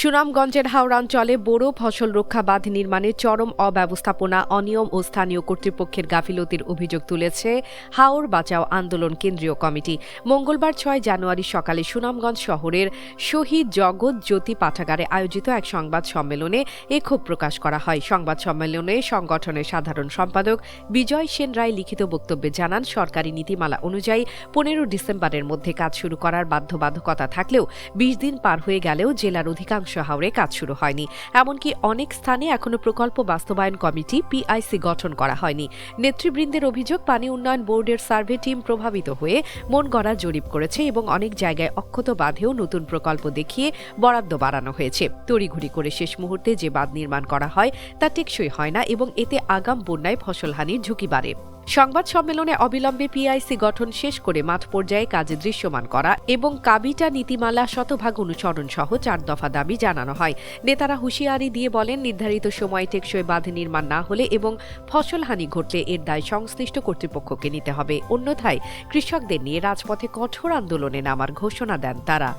সুনামগঞ্জের হাওড়াঞ্চলে বোরো ফসল রক্ষা বাঁধ নির্মাণে চরম অব্যবস্থাপনা, অনিয়ম ও স্থানীয় কর্তৃপক্ষের গাফিলতির অভিযোগ তুলেছে হাওর বাঁচাও আন্দোলন কেন্দ্রীয় কমিটি। মঙ্গলবার ছয় জানুয়ারি সকালে সুনামগঞ্জ শহরের শহীদ জগৎ জ্যোতি পাঠাগারে আয়োজিত এক সংবাদ সম্মেলনে এ ক্ষোভ প্রকাশ করা হয়। সংবাদ সম্মেলনে সংগঠনের সাধারণ সম্পাদক বিজয় সেন রায় লিখিত বক্তব্যে জানান, সরকারি নীতিমালা অনুযায়ী পনেরো ডিসেম্বরের মধ্যে কাজ শুরু করার বাধ্যবাধকতা থাকলেও বিশ দিন পার হয়ে গেলেও জেলার অধিকাংশ হাওড়ে কাজ শুরু হয়নি। এমনকি অনেক স্থানে এখনও প্রকল্প বাস্তবায়ন কমিটি পিআইসি গঠন করা হয়নি। নেতৃবৃন্দের অভিযোগ, পানি উন্নয়ন বোর্ডের সার্ভে টিম প্রভাবিত হয়ে মন গড়া জরিপ করেছে এবং অনেক জায়গায় অক্ষত বাঁধেও নতুন প্রকল্প দেখিয়ে বরাদ্দ বাড়ানো হয়েছে। তড়িঘড়ি করে শেষ মুহূর্তে যে বাঁধ নির্মাণ করা হয় তা টেকসই হয় না এবং এতে আগাম বন্যায় ফসলহানির ঝুঁকি বাড়ে। সংবাদ সম্মেলনে অবিলম্বে পিআইসি গঠন শেষ করে মাঠ পর্যায়ে কাজে দৃশ্যমান করা এবং কাবিটা নীতিমালা শতভাগ অনুসরণ সহ চার দফা দাবি জানানো হয়। নেতারা হুঁশিয়ারি দিয়ে বলেন, নির্ধারিত সময়ে টেকসই বাঁধ নির্মাণ না হলে এবং ফসলহানি ঘটলে এর দায় সংশ্লিষ্ট কর্তৃপক্ষকে নিতে হবে। অন্যথায় কৃষকদের নিয়ে রাজপথে কঠোর আন্দোলনে নামার ঘোষণা দেন তারা।